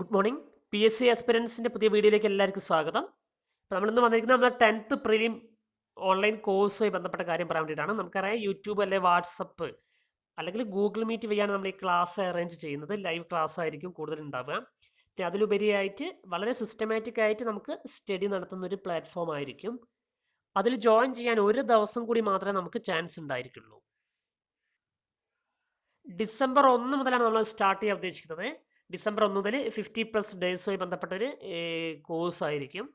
Good morning P S C ആസ്പിരൻസിന്റെ പുതിയ വീഡിയോയിലേക്ക് എല്ലാവർക്കും സ്വാഗതം. അപ്പോൾ നമ്മളിന്ന് വന്നിരിക്കുന്നത് നമ്മുടെ ടെൻത്ത് പ്രിലിം ഓൺലൈൻ കോഴ്സുമായി ബന്ധപ്പെട്ട കാര്യം പറയാൻ വേണ്ടിയിട്ടാണ്. നമുക്കറിയാം യൂട്യൂബ് അല്ലെങ്കിൽ വാട്സപ്പ് അല്ലെങ്കിൽ ഗൂഗിൾ മീറ്റ് വഴിയാണ് നമ്മൾ ഈ ക്ലാസ് അറേഞ്ച് ചെയ്യുന്നത്. ലൈവ് ക്ലാസ് ആയിരിക്കും കൂടുതൽ ഉണ്ടാവുക. പിന്നെ അതിലുപരിയായിട്ട് വളരെ സിസ്റ്റമാറ്റിക് ആയിട്ട് നമുക്ക് സ്റ്റഡി നടത്തുന്ന ഒരു പ്ലാറ്റ്ഫോം ആയിരിക്കും. അതിൽ ജോയിൻ ചെയ്യാൻ ഒരു ദിവസം കൂടി മാത്രമേ നമുക്ക് ചാൻസ് ഉണ്ടായിരിക്കുള്ളൂ. ഡിസംബർ ഒന്ന് മുതലാണ് നമ്മൾ സ്റ്റാർട്ട് ചെയ്യാൻ ഉദ്ദേശിക്കുന്നത്. ഡിസംബർ ഒന്ന് മുതൽ ഫിഫ്റ്റി പ്ലസ് ഡേയ്സുമായി ബന്ധപ്പെട്ട ഒരു കോഴ്സ് ആയിരിക്കും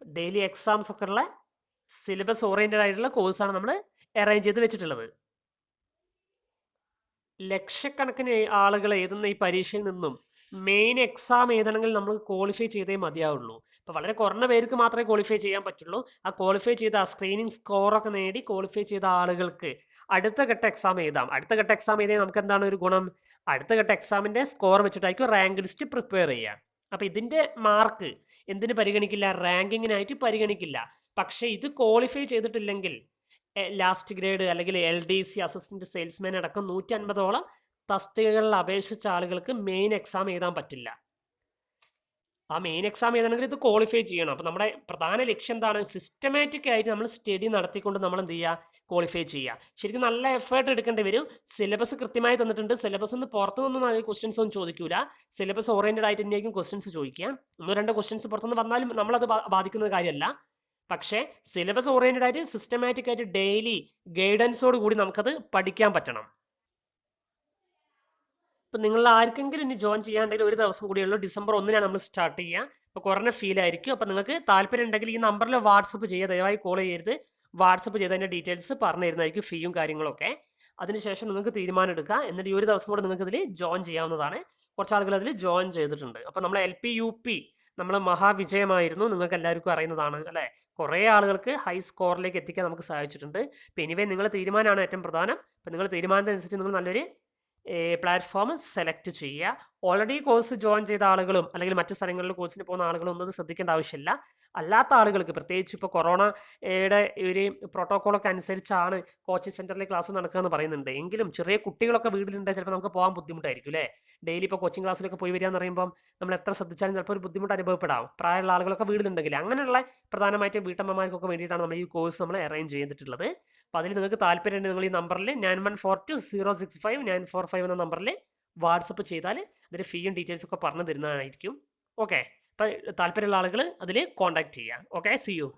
ഡെയിലി എക്സാംസ് ഒക്കെ ഉള്ള സിലബസ് ഓറിയന്റഡ് ആയിട്ടുള്ള കോഴ്സാണ് നമ്മൾ അറേഞ്ച് ചെയ്ത് വെച്ചിട്ടുള്ളത്. ലക്ഷക്കണക്കിന് ആളുകൾ എഴുതുന്ന ഈ പരീക്ഷയിൽ നിന്നും മെയിൻ എക്സാം എഴുതണമെങ്കിൽ നമ്മൾ ക്വാളിഫൈ ചെയ്തേ മതിയാവുള്ളൂ. ഇപ്പോൾ വളരെ കുറഞ്ഞ പേർക്ക് മാത്രമേ ക്വാളിഫൈ ചെയ്യാൻ പറ്റുള്ളൂ. ആ ക്വാളിഫൈ ചെയ്ത ആ സ്ക്രീനിങ് സ്കോറൊക്കെ നേടി ക്വാളിഫൈ ചെയ്ത ആളുകൾക്ക് അടുത്ത ഘട്ട എക്സാം എഴുതാം. അടുത്ത ഘട്ട എക്സാം എഴുതിയാൽ നമുക്ക് എന്താണ് ഒരു ഗുണം? അടുത്ത ഘട്ട എക്സാമിന്റെ സ്കോർ വെച്ചിട്ടായിരിക്കും റാങ്ക് ലിസ്റ്റ് പ്രിപ്പയർ ചെയ്യുക. അപ്പോൾ ഇതിന്റെ മാർക്ക് എന്തിന് പരിഗണിക്കില്ല? റാങ്കിങ്ങിനായിട്ട് പരിഗണിക്കില്ല. പക്ഷേ ഇത് ക്വാളിഫൈ ചെയ്തിട്ടില്ലെങ്കിൽ ലാസ്റ്റ് ഗ്രേഡ് അല്ലെങ്കിൽ L D C assistant salesman അടക്കം നൂറ്റി അൻപതോളം തസ്തികകളിൽ അപേക്ഷിച്ച ആളുകൾക്ക് മെയിൻ എക്സാം എഴുതാൻ പറ്റില്ല. ആ മെയിൻ എക്സാം എഴുതണമെങ്കിൽ ഇത് ക്വാളിഫൈ ചെയ്യണം. അപ്പോൾ നമ്മുടെ പ്രധാന ലക്ഷ്യം എന്താണ്? സിസ്റ്റമാറ്റിക് ആയിട്ട് നമ്മൾ സ്റ്റഡി നടത്തിക്കൊണ്ട് നമ്മൾ എന്ത് ചെയ്യുക ക്വാളിഫൈ ചെയ്യുക ശരിക്കും നല്ല എഫേർട്ട് എടുക്കേണ്ടി വരും. സിലബസ് കൃത്യമായി തന്നിട്ടുണ്ട്. സിലബസ് നിന്ന് പുറത്തുനിന്നും അതിൽ ക്വസ്റ്റ്യൻസ് ഒന്നും ചോദിക്കൂല. സിലബസ് ഓറിയന്റഡ് ആയിട്ട് തന്നെയായിരിക്കും ക്വസ്റ്റ്യൻസ് ചോദിക്കുക. ഒന്നോ രണ്ട് ക്വസ്റ്റ്യൻസ് പുറത്തുനിന്ന് വന്നാലും നമ്മളത് ബാധിക്കുന്ന കാര്യമല്ല. പക്ഷേ സിലബസ് ഓറിയന്റഡ് ആയിട്ട് സിസ്റ്റമാറ്റിക് ആയിട്ട് ഡെയിലി ഗൈഡൻസോട് കൂടി നമുക്കത് പഠിക്കാൻ പറ്റണം. ഇപ്പം നിങ്ങൾ ആർക്കെങ്കിലും ഇനി ജോയിൻ ചെയ്യാണ്ടെങ്കിൽ ഒരു ദിവസം കൂടിയുള്ളൂ ഡിസംബർ ഒന്നിനാണ് നമ്മൾ സ്റ്റാർട്ട് ചെയ്യുക അപ്പോൾ കുറഞ്ഞ ഫീൽ ആയിരിക്കും. അപ്പോൾ നിങ്ങൾക്ക് താല്പര്യം ഉണ്ടെങ്കിൽ ഈ നമ്പറിൽ വാട്സപ്പ് ചെയ്യുക ദയവായി കോൾ ചെയ്യരുത്. വാട്സപ്പ് ചെയ്തതിന്റെ ഡീറ്റെയിൽസ് പറഞ്ഞു തരുന്നതായിരിക്കും ഫീയും കാര്യങ്ങളൊക്കെ. അതിനുശേഷം നിങ്ങൾക്ക് തീരുമാനം എടുക്കാം. എന്നിട്ട് ഈ ഒരു ദിവസം കൂടെ നിങ്ങൾക്ക് ഇതിൽ ജോയിൻ ചെയ്യാവുന്നതാണ്. കുറച്ച് ആളുകൾ അതിൽ ജോയിൻ ചെയ്തിട്ടുണ്ട്. അപ്പോൾ നമ്മൾ എൽ പി യു പി നമ്മൾ മഹാവിജയമായിരുന്നു. നിങ്ങൾക്ക് എല്ലാവർക്കും അറിയുന്നതാണ് അല്ലേ? കുറേ ആളുകൾക്ക് ഹൈ സ്കോറിലേക്ക് എത്തിക്കാൻ നമുക്ക് സഹായിച്ചിട്ടുണ്ട് അപ്പോൾ എനിവേ നിങ്ങളുടെ തീരുമാനമാണ് ഏറ്റവും പ്രധാനം. അപ്പോൾ നിങ്ങൾ തീരുമാനത്തിനനുസരിച്ച് നിങ്ങൾ നല്ലൊരു പ്ലാറ്റ്ഫോം സെലക്ട് ചെയ്യുക. ഓൾറെഡി കോഴ്സ് ജോയിൻ ചെയ്ത ആളുകളും അല്ലെങ്കിൽ മറ്റു സ്ഥലങ്ങളിൽ കോഴ്സിന് പോകുന്ന ആളുകളും ഒന്നും ശ്രദ്ധിക്കേണ്ട ആവശ്യമില്ല. അല്ലാത്ത ആളുകൾക്ക് പ്രത്യേകിച്ച് ഇപ്പോൾ കൊറോണയുടെ ഒരു പ്രോട്ടോക്കോളൊക്കെ അനുസരിച്ചാണ് കോച്ചിങ് സെന്ററിൽ ക്ലാസ് നടക്കുക എന്ന് പറയുന്നുണ്ട്. എങ്കിലും ചെറിയ കുട്ടികളൊക്കെ വീട്ടിലുണ്ടെങ്കിൽ ചിലപ്പോൾ നമുക്ക് പോകാൻ ബുദ്ധിമുട്ടായിരിക്കും അല്ലേ? ഡെയിലി ഇപ്പോൾ കോച്ചിങ് ക്ലാസ്സിലൊക്കെ പോയി വരിക എന്ന് പറയുമ്പോൾ നമ്മൾ എത്ര ശ്രദ്ധിച്ചാലും ചിലപ്പോൾ ഒരു ബുദ്ധിമുട്ട് അനുഭവപ്പെടാം പ്രായമുള്ള ആളുകളൊക്കെ വീട്ടിലുണ്ടെങ്കിൽ അങ്ങനെയുള്ള പ്രധാനമായിട്ടും വീട്ടമ്മമാർക്കൊക്കെ വേണ്ടിയിട്ടാണ് നമ്മൾ ഈ കോഴ്സ് നമ്മൾ അറേഞ്ച് ചെയ്തിട്ടുള്ളത്. അപ്പോൾ അതിൽ നിങ്ങൾക്ക് താല്പര്യമുണ്ട് നിങ്ങൾ ഈ നമ്പറിൽ nine one four two zero six five nine four five എന്ന നമ്പറിൽ വാട്സപ്പ് ചെയ്താൽ അതിന്റെ ഫീയും ഡീറ്റെയിൽസ് ഒക്കെ പറഞ്ഞു തരുന്നതായിരിക്കും. ഓക്കെ അപ്പോൾ താല്പര്യമുള്ള ആളുകൾ അതിൽ കോൺടാക്ട് ചെയ്യുക ഓക്കെ സി യു